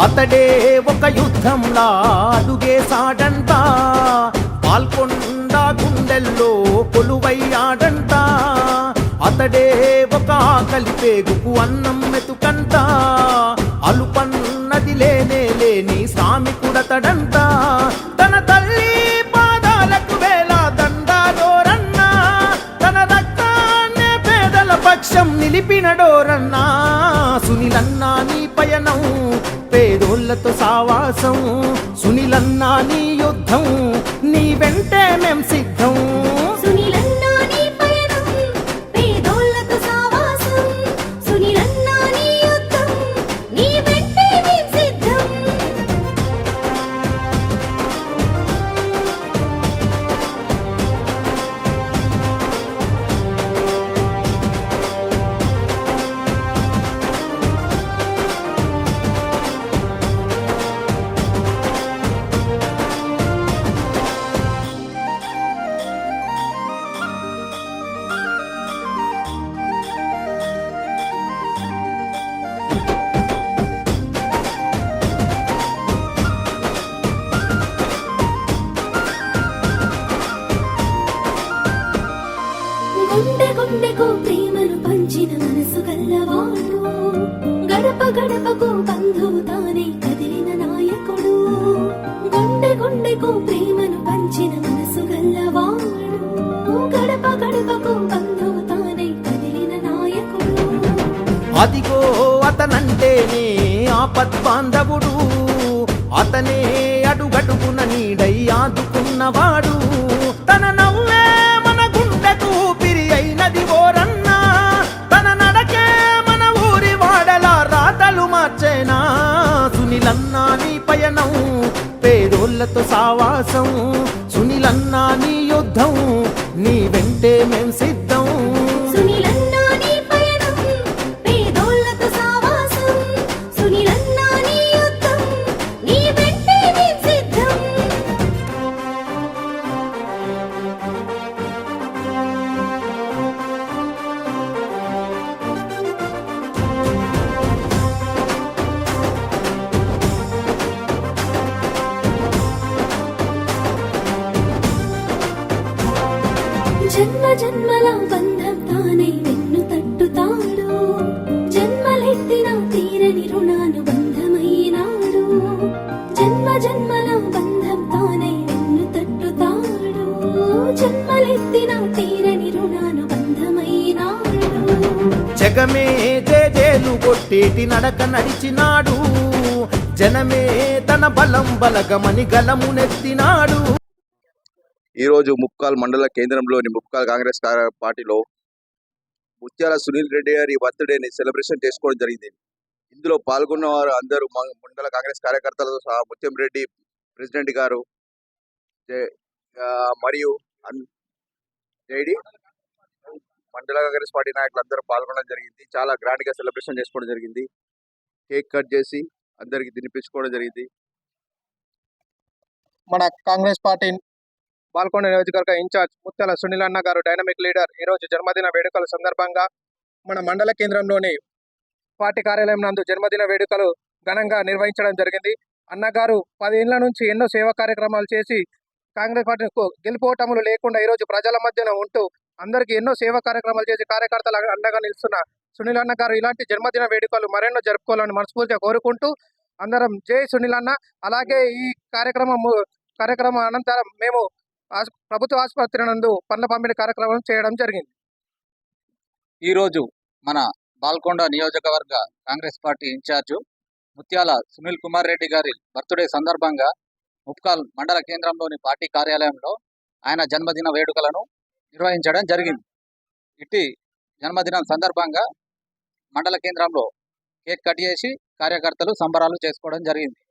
అతడే ఒక యుద్ధంలా అడుగేశాడంట పాల్కొండ గుండెల్లో కొలువయ్యాడంట అతడే ఒక ఆకలి పేగుకు అన్నం మెతుకంట అలుపన్నది లేనే లేని శ్రామికుడతడంట తన తల్లి పాదాలకు వేల దండాడోరన్నా తన రక్తాన్నే పేదల పక్షం నిలిపినడు పేదోళ్ళతో సావాసం సునిలన్నా నీ యుద్ధం నీ వెంటే మేం సిద్ధం. గుండె గుండెకు ప్రేమను పంచిన మనసు గల్లవాడు గడప గడపకు బంధువు తానే కదిలిన నాయకుడు. గుండె గుండెకు ప్రేమను పంచిన మనసు గల్లవాడు గడప గడపకు బంధువు తానే కదిలిన నాయకుడు. అదిగో అతనంటేనే ఆపద్బాంధవుడు. అతనే అడుగడుగున నీడై ఆదుకున్నవాడు. సునీలన్నా నీ పయనం పేదోళ్ళతో సావాసం సునీలన్నా నీ యుద్ధం నీ వెంటే మేం జన్మల బంధం తానే నిన్ను తట్టుతాడు. జన్మలెత్తిన తీరని రుణాను బంధమైనాడు. జన్మ జన్మల బంధం తానే నిన్ను తట్టుతాడు. జన్మలెత్తిన తీరని రుణాను బంధమైనాడు. జగమే జేజేలు కొట్టేటి నడక నడిచినాడు. జనమే తన బలం బలగమని గలము నెత్తినాడు రోజు ముప్కాల్ మండల కేంద్రంలోని ముప్కాల్ కాంగ్రెస్ పార్టీలో ముత్యాల సునీల్ రెడ్డి గారి బర్త్డేని సెలబ్రేషన్ చేసుకోవడం జరిగింది. ఇందులో పాల్గొన్న వారు అందరూ మండల కాంగ్రెస్ కార్యకర్తలతో సహా ముత్యం రెడ్డి ప్రెసిడెంట్ గారు మరియు జైడి మండల కాంగ్రెస్ పార్టీ నాయకులు అందరూ పాల్గొనడం జరిగింది. చాలా గ్రాండ్గా సెలబ్రేషన్ చేసుకోవడం జరిగింది. కేక్ కట్ చేసి అందరికి తినిపించుకోవడం జరిగింది. మన కాంగ్రెస్ పార్టీ బాల్కొండ నియోజకవర్గ ఇన్ఛార్జ్ ముత్యాల సునీల్ అన్న గారు డైనమిక్ లీడర్. ఈ రోజు జన్మదిన వేడుకల సందర్భంగా మన మండల కేంద్రంలోని పార్టీ కార్యాలయం నందు జన్మదిన వేడుకలు ఘనంగా నిర్వహించడం జరిగింది. అన్నగారు పదేళ్ళ నుంచి ఎన్నో సేవా కార్యక్రమాలు చేసి కాంగ్రెస్ పార్టీకు గెలుపోటములు లేకుండా ఈరోజు ప్రజల మధ్యన ఉంటూ అందరికీ ఎన్నో సేవా కార్యక్రమాలు చేసి కార్యకర్తలు అండగా నిలుస్తున్న సునీల్ అన్న గారు ఇలాంటి జన్మదిన వేడుకలు మరెన్నో జరుపుకోవాలని మనస్ఫూర్తిగా కోరుకుంటూ అందరం జై సునీల్ అన్న. అలాగే ఈ కార్యక్రమం కార్యక్రమం అనంతరం మేము ప్రభుత్వ ఆసుపత్రి నందు పండ్ల పంపిణీ కార్యక్రమం చేయడం జరిగింది. ఈరోజు మన బాల్కొండ నియోజకవర్గ కాంగ్రెస్ పార్టీ ఇన్ఛార్జు ముత్యాల సునీల్ కుమార్ రెడ్డి గారి బర్త్డే సందర్భంగా ముప్కాల్ మండల కేంద్రంలోని పార్టీ కార్యాలయంలో ఆయన జన్మదిన వేడుకలను నిర్వహించడం జరిగింది. ఇట్టి జన్మదినం సందర్భంగా మండల కేంద్రంలో కేక్ కట్ చేసి కార్యకర్తలు సంబరాలు చేసుకోవడం జరిగింది.